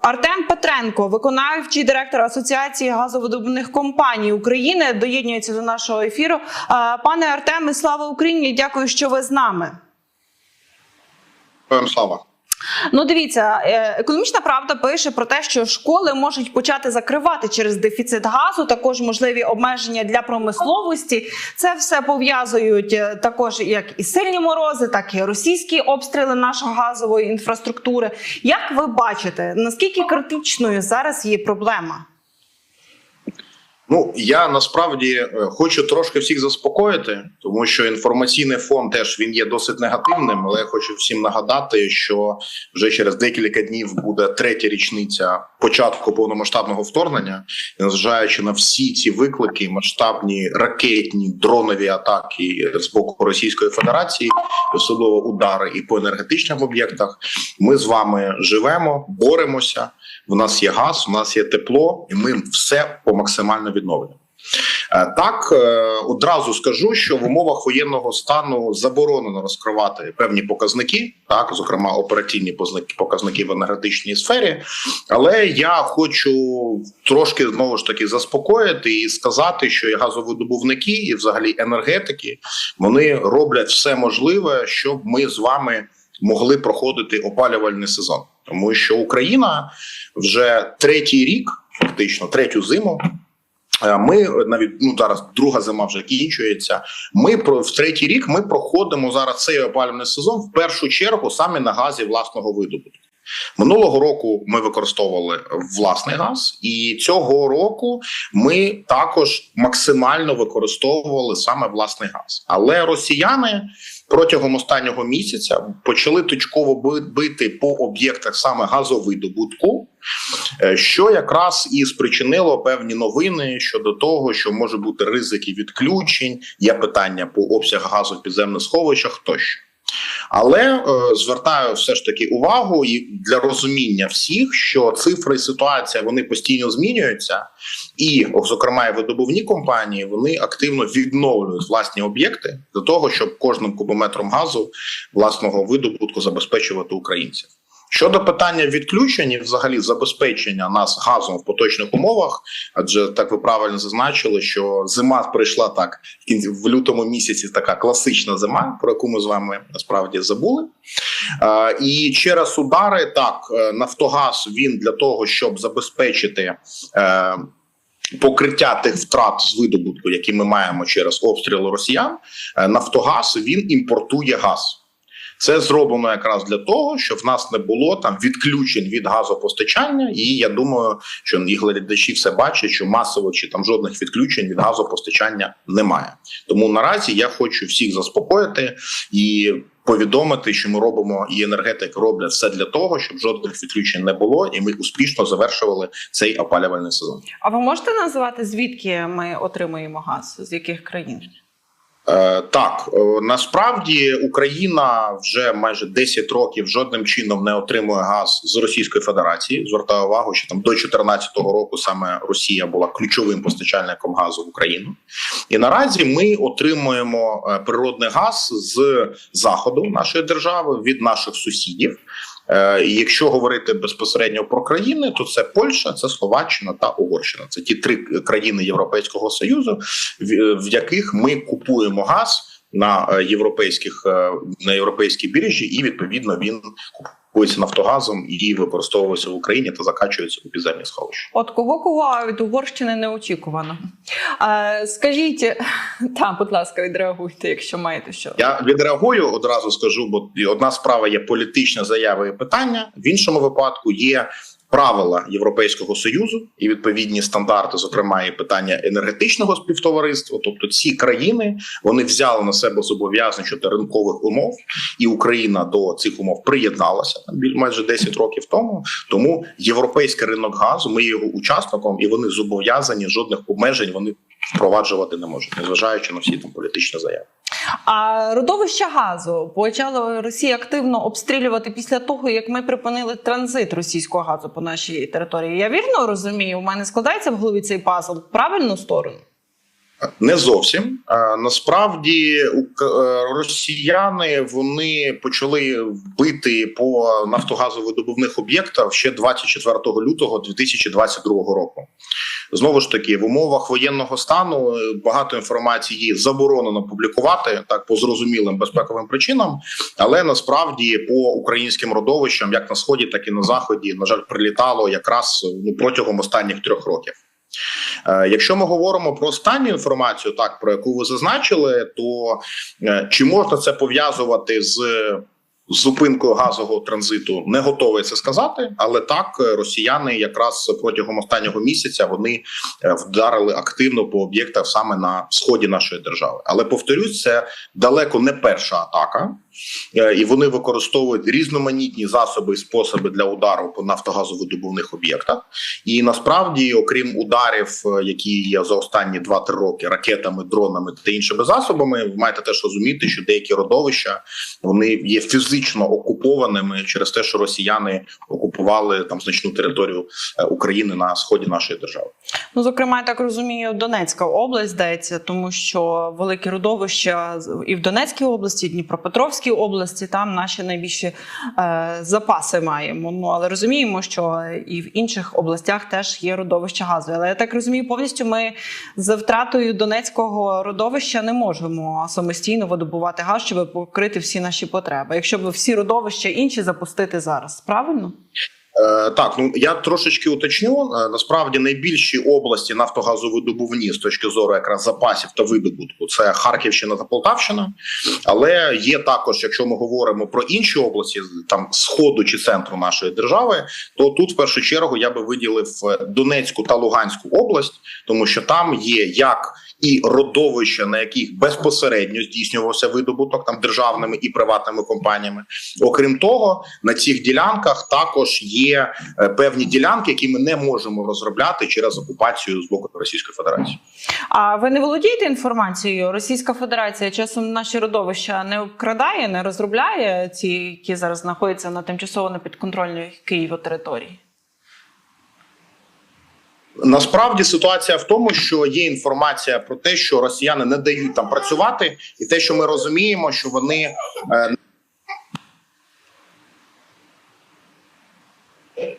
Артем Петренко, виконавчий директор Асоціації газовидобувних компаній України, доєднується до нашого ефіру. Пане Артеме, слава Україні! Дякую, що ви з нами. Слава. Ну, дивіться, е, економічна правда пише про те, що школи можуть почати закривати через дефіцит газу, також можливі обмеження для промисловості. Це все пов'язують е, також як і сильні морози, так і російські обстріли нашої газової інфраструктури. Як ви бачите, наскільки критичною зараз є проблема? Ну я насправді е, хочу трошки всіх заспокоїти, тому що інформаційний фон теж він є досить негативним. Але я хочу всім нагадати, що вже через декілька днів буде третя річниця початку повномасштабного вторгнення, І незважаючи на всі ці виклики, масштабні ракетні дронові атаки з боку Російської Федерації, особливо удари і по енергетичним об'єктах. Ми з вами живемо, боремося. В нас є газ, у нас є тепло, і ми все по максимально відновлюємо. Е, Так, е, одразу скажу, що в умовах воєнного стану заборонено розкривати певні показники, так зокрема операційні показники в енергетичній сфері. Але я хочу трошки знову ж таки заспокоїти і сказати, що і газовидобувники, і взагалі енергетики вони роблять все можливе, щоб ми з вами могли проходити опалювальний сезон, тому що Україна вже третій рік, фактично третю зиму. е, Ми навіть ну зараз друга зима вже кінчується. Ми про в третій рік ми проходимо зараз цей опалювальний сезон в першу чергу саме на газі власного видобутку. Минулого року ми використовували власний газ, і цього року ми також максимально використовували саме власний газ. Але росіяни протягом останнього місяця почали точково би- бити по об'єктах саме газовидобутку, е, що якраз і спричинило певні новини щодо того, що може бути ризики відключень, є питання по обсягу газу в підземних сховищах тощо. Але е, звертаю все ж таки увагу і для розуміння всіх, що цифри і ситуація вони постійно змінюються, і, зокрема, і видобувні компанії вони активно відновлюють власні об'єкти для того, щоб кожним кубометром газу власного видобутку забезпечувати українців. Щодо питання відключень, і взагалі забезпечення нас газом в поточних умовах, адже так ви правильно зазначили, що зима прийшла так в лютому місяці. Така класична зима, про яку ми з вами насправді забули. І через удари так е, Нафтогаз він для того, щоб забезпечити. Е, Покриття тих втрат з видобутку, які ми маємо через обстріли росіян, е, Нафтогаз він імпортує газ. Це зроблено якраз для того, щоб в нас не було там відключень від газопостачання. І я думаю, що і глядачі все бачать, що масово чи там жодних відключень від газопостачання немає. Тому наразі я хочу всіх заспокоїти і повідомити, що ми робимо і енергетики роблять все для того, щоб жодних відключень не було, і ми успішно завершували цей опалювальний сезон. А ви можете назвати звідки ми отримуємо газ? З яких країн? Е, так е, насправді Україна вже майже 10 років жодним чином не отримує газ з Російської Федерації. Звертаю увагу, що там до 2014 року саме Росія була ключовим постачальником газу в Україну, і наразі ми отримуємо е, природний газ з заходу нашої держави від наших сусідів. Е, Якщо говорити безпосередньо про країни, то це Польща, це Словаччина та Угорщина. Це ті три країни Європейського союзу, в яких ми купуємо газ на е, європейських е, на європейській біржі, і відповідно він купується Нафтогазом і використовується в Україні та закачується у підземні сховища. От кого кого від Угорщини неочікувано. А, скажіть, та, будь ласка, відреагуйте, якщо маєте що. Я відреагую одразу скажу, бо одна справа є політична заява і питання. В іншому випадку є правила Європейського союзу і відповідні стандарти, зокрема і питання енергетичного співтовариства. Тобто ці країни вони взяли на себе зобов'язання щодо ринкових умов, і Україна до цих умов приєдналася там майже 10 років тому. Тому європейський ринок газу, ми його учасником, і вони зобов'язані жодних обмежень вони впроваджувати не можуть, незважаючи на всі там політичні заяви. А родовища газу почала Росія активно обстрілювати після того, як ми припинили транзит російського газу по нашій території. Я вірно розумію, у мене складається в голові цей пазл в правильну сторону. Не зовсім Е, насправді е, росіяни вони почали вбити по нафтогазовидобувних об'єктах ще 24 лютого 2022 року. Знову ж таки, в умовах воєнного стану е, багато інформації заборонено публікувати так по зрозумілим безпековим причинам, але насправді по українським родовищам, як на сході, так і на заході, на жаль, прилітало якраз ну протягом останніх трьох років. Е, Якщо ми говоримо про останню інформацію, так про яку ви зазначили, то е, чи можна це пов'язувати з зупинкою газового транзиту? Не готовий це сказати, але так е, росіяни якраз протягом останнього місяця вони вдарили активно по об'єктах саме на сході нашої держави. Але повторюсь, це далеко не перша атака. Е, і вони використовують різноманітні засоби і способи для удару по нафтогазовидобувних об'єктах. І насправді, окрім ударів, е, які є за останні 2-3 роки ракетами, дронами та іншими засобами, ви маєте теж розуміти, що деякі родовища вони є фізично окупованими через те, що росіяни окупували там значну територію е, України на сході нашої держави. Ну, зокрема, я так розумію, Донецька область здається, тому що великі родовища і в Донецькій області, і Дніпропетровській області, там наші найбільші е, запаси маємо. Ну але розуміємо, що і в інших областях теж є родовища газу. Але я так розумію, повністю ми з втратою Донецького родовища не можемо самостійно видобувати газ, щоб покрити всі наші потреби. Якщо б всі родовища інші запустити зараз, правильно? Е, Так, ну я трошечки уточню. Е, Насправді найбільші області нафтогазовидобувні з точки зору якраз запасів та видобутку це Харківщина та Полтавщина. Але є також, якщо ми говоримо про інші області, там сходу чи центру нашої держави, то тут в першу чергу я би виділив е, Донецьку та Луганську область, тому що там є як і родовища, на яких безпосередньо здійснювався видобуток там державними і приватними компаніями. Окрім того, на цих ділянках також є е, певні ділянки, які ми не можемо розробляти через окупацію з боку Російської Федерації. А ви не володієте інформацією? Російська Федерація часом наші родовища не обкрадає, не розробляє ці, які зараз знаходяться на тимчасово непідконтрольній Києву території? Насправді ситуація в тому, що є інформація про те, що росіяни не дають там працювати, і те, що ми розуміємо, що вони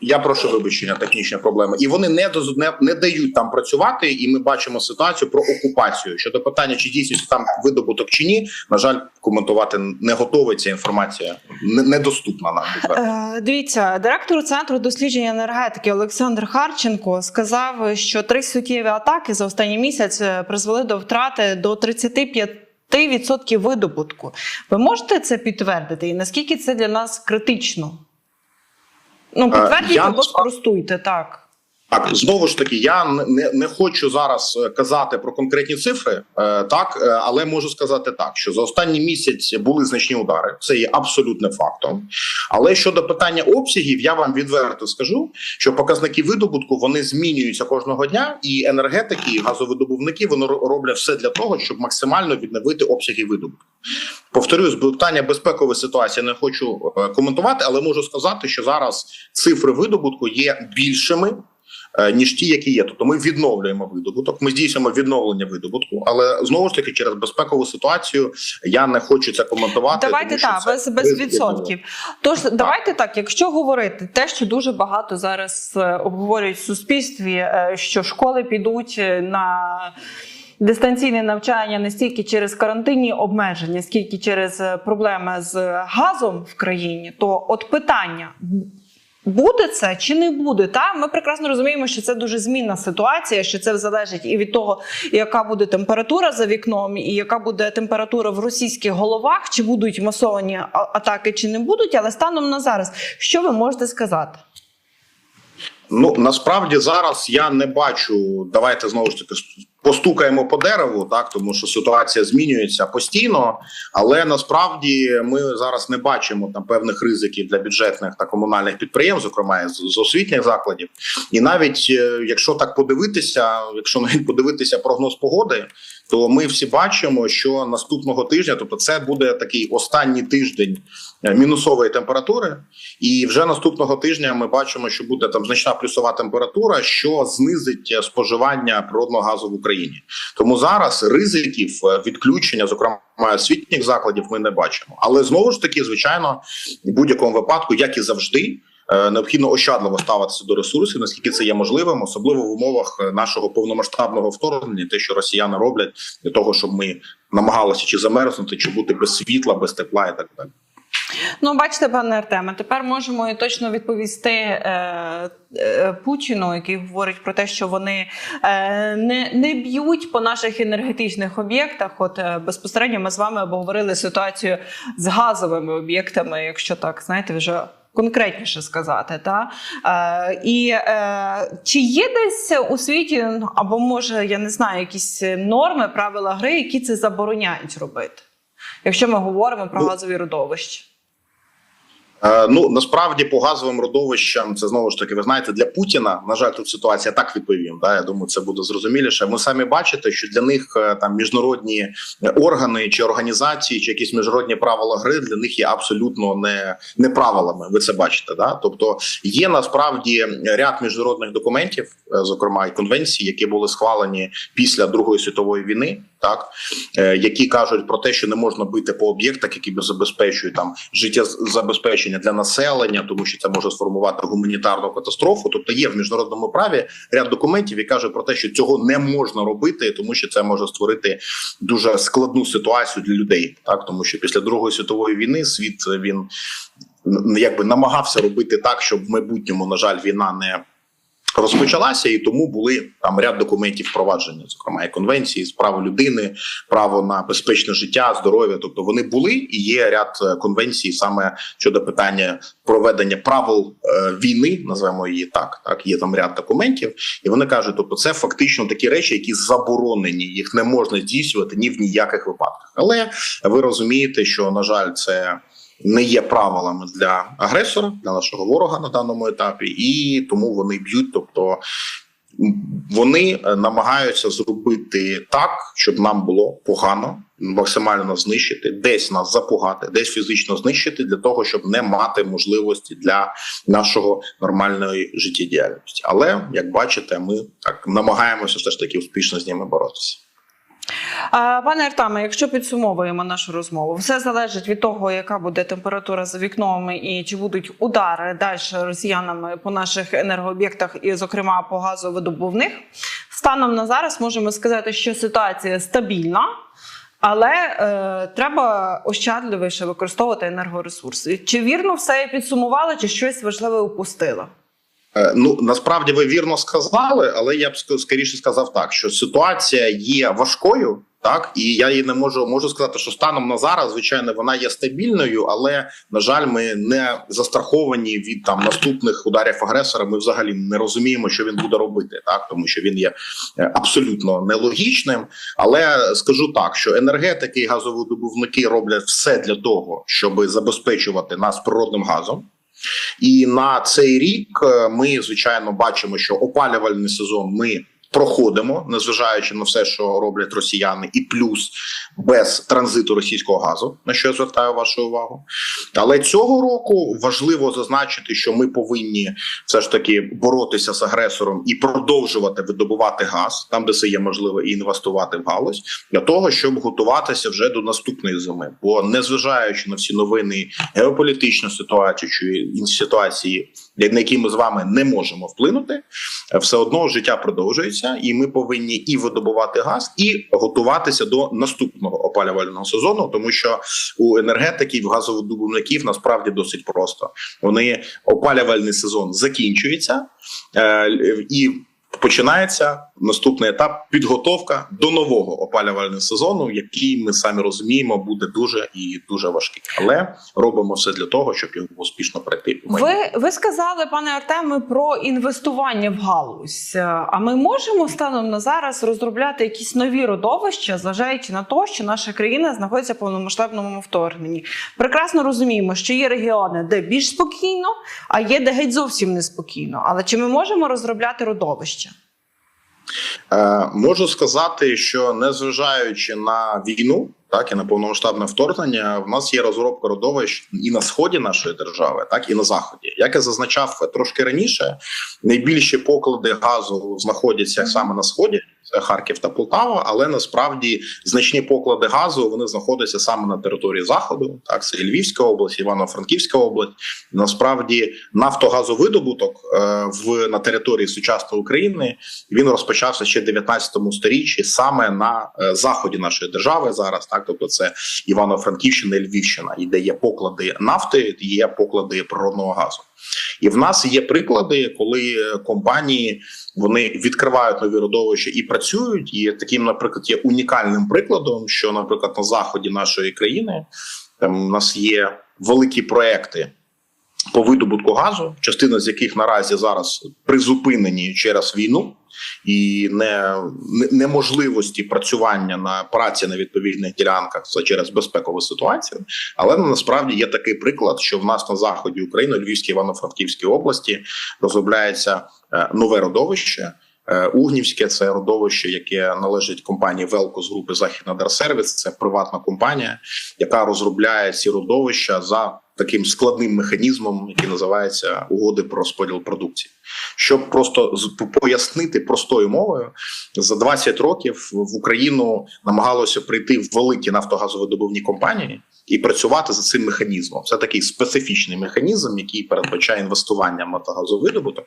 Я прошу вибачення, технічні проблеми, і вони не доз- не, не дають там працювати. І ми бачимо ситуацію про окупацію. Щодо питання, чи дійсно там видобуток чи ні, на жаль, коментувати не готовий. Ця інформація не- недоступна нам відверто. Е, дивіться, директор центру дослідження енергетики Олександр Харченко сказав, що три суттєві атаки за останній місяць е, призвели до втрати до 35 відсотків видобутку. Ви можете це підтвердити? І наскільки це для нас критично? Ну, підтвердіть я або спростуйте так. Так, знову ж таки, я не- не, хочу зараз е, казати про конкретні цифри, е, так е, але можу сказати так, що за останній місяць були значні удари. Це є абсолютним фактом. Але щодо питання обсягів, я вам відверто скажу, що показники видобутку вони змінюються кожного дня, і енергетики, і газовидобувники вони роблять все для того, щоб максимально відновити обсяги видобутку. Повторюсь, питання безпекової ситуації не хочу е, коментувати, але можу сказати, що зараз цифри видобутку є більшими ніж ті, які є. Тобто ми відновлюємо видобуток, ми здійснюємо відновлення видобутку, але знову ж таки через безпекову ситуацію я не хочу це коментувати. Давайте так, без, без відсотків. Тож давайте так, якщо говорити те, що дуже багато зараз е, обговорюють в суспільстві, е, що школи підуть е, на. Дистанційне навчання не стільки через карантинні обмеження, скільки через е, проблеми з газом в країні, то от питання. Буде це чи не буде? Та ми прекрасно розуміємо, що це дуже змінна ситуація, що це залежить і від того, яка буде температура за вікном, і яка буде температура в російських головах, чи будуть масовані атаки, чи не будуть. Але станом на зараз, що ви можете сказати? Ну насправді зараз я не бачу. Давайте знову ж таки постукаємо по дереву, так тому що ситуація змінюється постійно. Але насправді ми зараз не бачимо там певних ризиків для бюджетних та комунальних підприємств, зокрема з, освітніх закладів. І навіть е, якщо так подивитися, якщо навіть подивитися прогноз погоди, то ми всі бачимо, що наступного тижня, тобто це буде такий останній тиждень е, мінусової температури, і вже наступного тижня ми бачимо, що буде там значна плюсова температура, що знизить е, споживання природного газу в Україні. Тому зараз ризиків е, відключення, зокрема освітніх закладів, ми не бачимо. Але знову ж таки, звичайно, в будь-якому випадку, як і завжди. Е, Необхідно ощадливо ставитися до ресурсів, наскільки це є можливим, особливо в умовах е, нашого повномасштабного вторгнення, те, що росіяни роблять для того, щоб ми намагалися чи замерзнути, чи бути без світла, без тепла і так далі. Ну, бачите, пане Артеме, тепер можемо і точно відповісти е, е, Путіну, який говорить про те, що вони е, не, не б'ють по наших енергетичних об'єктах. От е, безпосередньо ми з вами обговорили ситуацію з газовими об'єктами, якщо так знаєте, вже. Конкретніше сказати, та е, і е, чи є десь у світі, ну, або може я не знаю, якісь норми, правила гри, які це забороняють робити, якщо ми говоримо про Ну, газові родовища? Е, Ну насправді по газовим родовищам це знову ж таки. Ви знаєте, для Путіна на жаль, тут ситуація так відповім. Да, я думаю, це буде зрозуміліше. Ми самі бачите, що для них е, там міжнародні органи чи організації, чи якісь міжнародні правила гри для них є абсолютно не, не правилами. Ви це бачите. Да? Тобто є насправді ряд міжнародних документів, е, зокрема і конвенцій, які були схвалені після Другої світової війни, так е, які кажуть про те, що не можна бити по об'єктах, які забезпечують там життєзабезпечення для населення, тому що це може сформувати гуманітарну катастрофу. Тобто є в міжнародному праві ряд документів, які кажуть про те, що цього не можна робити, тому що це може створити дуже складну ситуацію для людей. Так тому що після другої світової війни світ він якби намагався робити так, щоб в майбутньому, на жаль, війна не розпочалася, і тому були там ряд документів впровадження, зокрема і конвенції з прав людини, право на безпечне життя, здоров'я. Тобто вони були і є ряд е, конвенцій саме щодо питання проведення правил е, війни, називаємо її так. Так є там ряд документів, і вони кажуть, тобто це фактично такі речі, які заборонені, їх не можна здійснювати ні в ніяких випадках. Але ви розумієте, що на жаль, це не є правилами для агресора, для нашого ворога на даному етапі, і тому вони б'ють. Тобто вони е, намагаються зробити так, щоб нам було погано, максимально знищити, десь нас запугати, десь фізично знищити, для того, щоб не мати можливості для нашого нормальної життєдіяльності. Але як бачите, ми так намагаємося все ж таки успішно з ними боротися. Пане Артаме, якщо підсумовуємо нашу розмову, все залежить від того, яка буде температура за вікном і чи будуть удари далі росіянами по наших енергооб'єктах, і, зокрема, по газовидобувних. Станом на зараз можемо сказати, що ситуація стабільна. Але е, треба ощадливіше використовувати енергоресурси. Чи вірно все я підсумувала, чи щось важливе упустила? Е, Ну насправді ви вірно сказали, але я б ск- скоріше сказав так, що ситуація є важкою, так і я її не можу можу сказати, що станом на зараз, звичайно, вона є стабільною, але на жаль, ми не застраховані від там наступних ударів агресора. Ми взагалі не розуміємо, що він буде робити, так тому що він є е, абсолютно нелогічним. Але скажу так, що енергетики і газовидобувники роблять все для того, щоб забезпечувати нас природним газом. І на цей рік е, ми звичайно бачимо, що опалювальний сезон ми проходимо, незважаючи на все, що роблять росіяни, і плюс без транзиту російського газу, на що я звертаю вашу увагу. Але цього року важливо зазначити, що ми повинні все ж таки боротися з агресором і продовжувати видобувати газ там, де це є можливо, і інвестувати в галузь для того, щоб готуватися вже до наступної зими. Бо незважаючи на всі новини геополітичну ситуацію чи ситуації, на які ми з вами не можемо вплинути, все одно життя продовжується, і ми повинні і видобувати газ, і готуватися до наступного опалювального сезону, тому що у енергетиків, газовидобувників насправді досить просто. Вони опалювальний сезон закінчується е, і. Починається наступний етап підготовка до нового опалювального сезону, який ми самі розуміємо, буде дуже і дуже важкий. Але робимо все для того, щоб його успішно пройти. Ви, ви сказали, пане Артеме, про інвестування в галузь. Е, А ми можемо станом на зараз розробляти якісь нові родовища, зважаючи на те, що наша країна знаходиться в повномасштабному вторгненні. Прекрасно розуміємо, що є регіони, де більш спокійно, а є де геть зовсім неспокійно. Але чи ми можемо розробляти родовища? Е, можу сказати, що незважаючи на війну, так і на повномасштабне вторгнення, в нас є розробка родовищ і на сході нашої держави, так і на заході. Як я зазначав трошки раніше, найбільші поклади газу знаходяться саме на сході. Це Харків та Полтава, але насправді значні поклади газу вони знаходяться саме на території заходу. Так, це і Львівська область, Івано-Франківська область. Насправді нафтогазовидобуток е, в на території сучасної України він розпочався ще в 19 сторіччі саме на е, заході нашої держави зараз. Так, тобто це Івано-Франківщина і Львівщина, і де є поклади нафти, є поклади природного газу. І в нас є приклади, коли е, компанії вони відкривають нові родовища і працюють. І таким, наприклад, є унікальним прикладом, що, наприклад, на заході нашої країни там у нас є великі проекти по видобутку газу, частина з яких наразі зараз призупинені через війну і не, не- неможливості працювання на праці на відповідних ділянках це через безпекову ситуацію. Але насправді є такий приклад, що в нас на заході України, Львівській Івано-Франківській області, розробляється е, нове родовище. Е, Угнівське це родовище, яке належить компанії Велко з групи Західна Дерсервіс. Це приватна компанія, яка розробляє ці родовища за таким складним механізмом, який називається угоди про розподіл продукції. Щоб просто пояснити простою мовою, за 20 років в Україну намагалося прийти в великі нафтогазовидобувні компанії і працювати за цим механізмом. Це такий специфічний механізм, який передбачає інвестування в нафтогазовидобуток.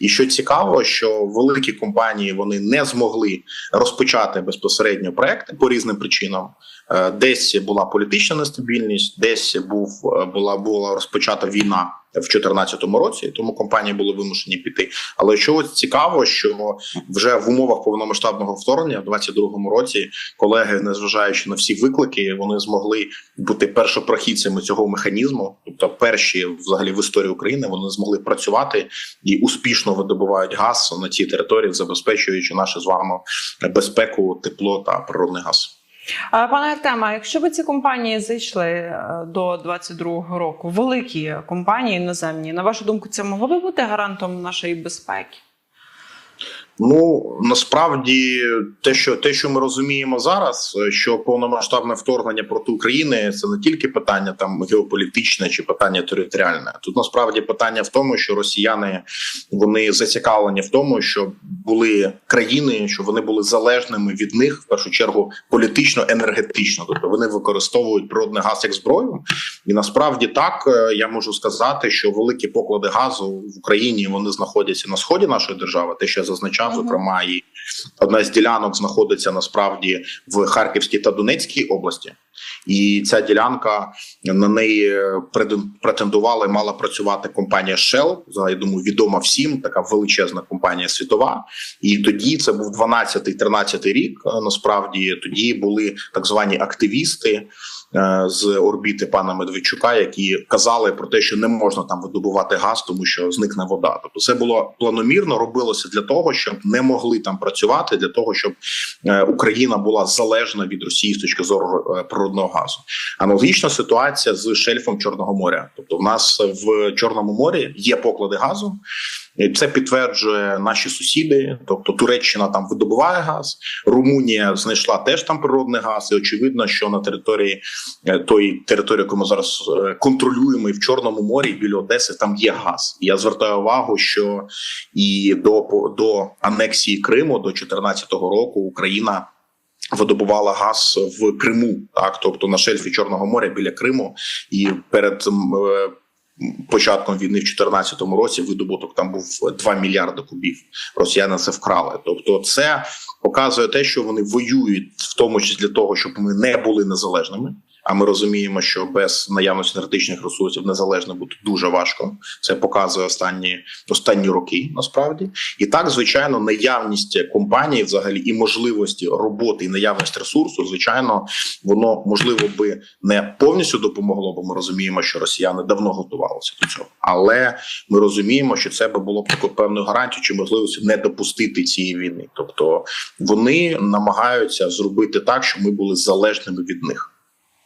І що цікаво, що великі компанії вони не змогли розпочати безпосередньо проекти по різним причинам. Е, Десь була політична нестабільність, десь був е, була була розпочата війна в 2014 році, тому компанії були вимушені піти. Але що цікаво, що вже в умовах повномасштабного вторгнення в 2022 році колеги, незважаючи на всі виклики, вони змогли бути першопрохідцями цього механізму, тобто перші взагалі в історії України вони змогли працювати і успішно видобувають газ на цій території, забезпечуючи нашу з вами безпеку, тепло та природний газ. Пане Артема, якщо б ці компанії зайшли е, до 22-го року, великі компанії іноземні, на вашу думку, це могло би бути гарантом нашої безпеки? Ну насправді те, що те, що ми розуміємо зараз, е, що повномасштабне вторгнення проти України це не тільки питання там геополітичне чи питання територіальне. Тут насправді питання в тому, що росіяни вони зацікавлені в тому, що були країни, що вони були залежними від них в першу чергу політично, енергетично. Тобто вони використовують природний газ як зброю. І насправді так е, я можу сказати, що великі поклади газу в Україні вони знаходяться на сході нашої держави. Те, що я зазначав, Мгм. зокрема, і одна з ділянок знаходиться насправді в Харківській та Донецькій області. І ця ділянка на неї претен- претендувала і мала працювати компанія Shell. За я думаю, відома всім така величезна компанія світова. І тоді це був 12-13 рік. е, Насправді тоді були так звані активісти е, з орбіти пана Медведчука, які казали про те, що не можна там видобувати газ, тому що зникне вода. Тобто, це було планомірно робилося для того, щоб не могли там працювати, для того, щоб е, Україна була залежна від Росії з точки зору е, природного газу. Аналогічна ситуація з шельфом Чорного моря. Тобто, в нас в Чорному морі є поклади газу. Це підтверджує наші сусіди, тобто Туреччина там видобуває газ, Румунія знайшла теж там природний газ, і очевидно, що на території е, тої території, яку ми зараз е, контролюємо, і в Чорному морі біля Одеси там є газ. Я звертаю увагу, що і до до анексії Криму до 2014 року Україна. Видобувала газ в Криму, так тобто на шельфі Чорного моря біля Криму, і перед е, початком війни в 2014 році видобуток там був 2 мільярди кубів. Росіяни це вкрали. Тобто, це показує те, що вони воюють в тому числі для того, щоб ми не були незалежними. А ми розуміємо, що без наявності енергетичних ресурсів незалежно бути дуже важко. Це показує останні останні роки. Насправді, і так звичайно, наявність компанії, взагалі, і можливості роботи, і наявність ресурсу, звичайно, воно можливо би не повністю допомогло, бо ми розуміємо, що росіяни давно готувалися до цього. Але ми розуміємо, що це би було б такою певною гарантією чи можливістю не допустити цієї війни. Тобто вони намагаються зробити так, щоб ми були залежними від них.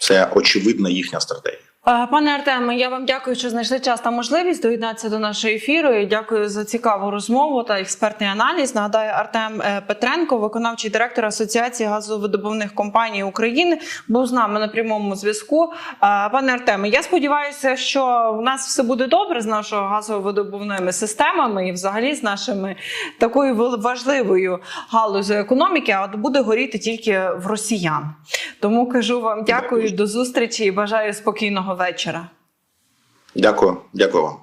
Це очевидна їхня стратегія. Е, Пане Артеме, я вам дякую, що знайшли час та можливість доєднатися до нашого ефіру. І дякую за цікаву розмову та експертний аналіз. Нагадаю, Артем е, Петренко, виконавчий директор Асоціації газовидобувних компаній України, був з нами на прямому зв'язку. Е, Пане Артеме, я сподіваюся, що в нас все буде добре з нашою газовидобувними системами і взагалі з нашими такою важливою галузю економіки, а буде горіти тільки в росіян. Тому кажу вам дякую, до зустрічі і бажаю спокійного вечора. Дякую, дякую вам.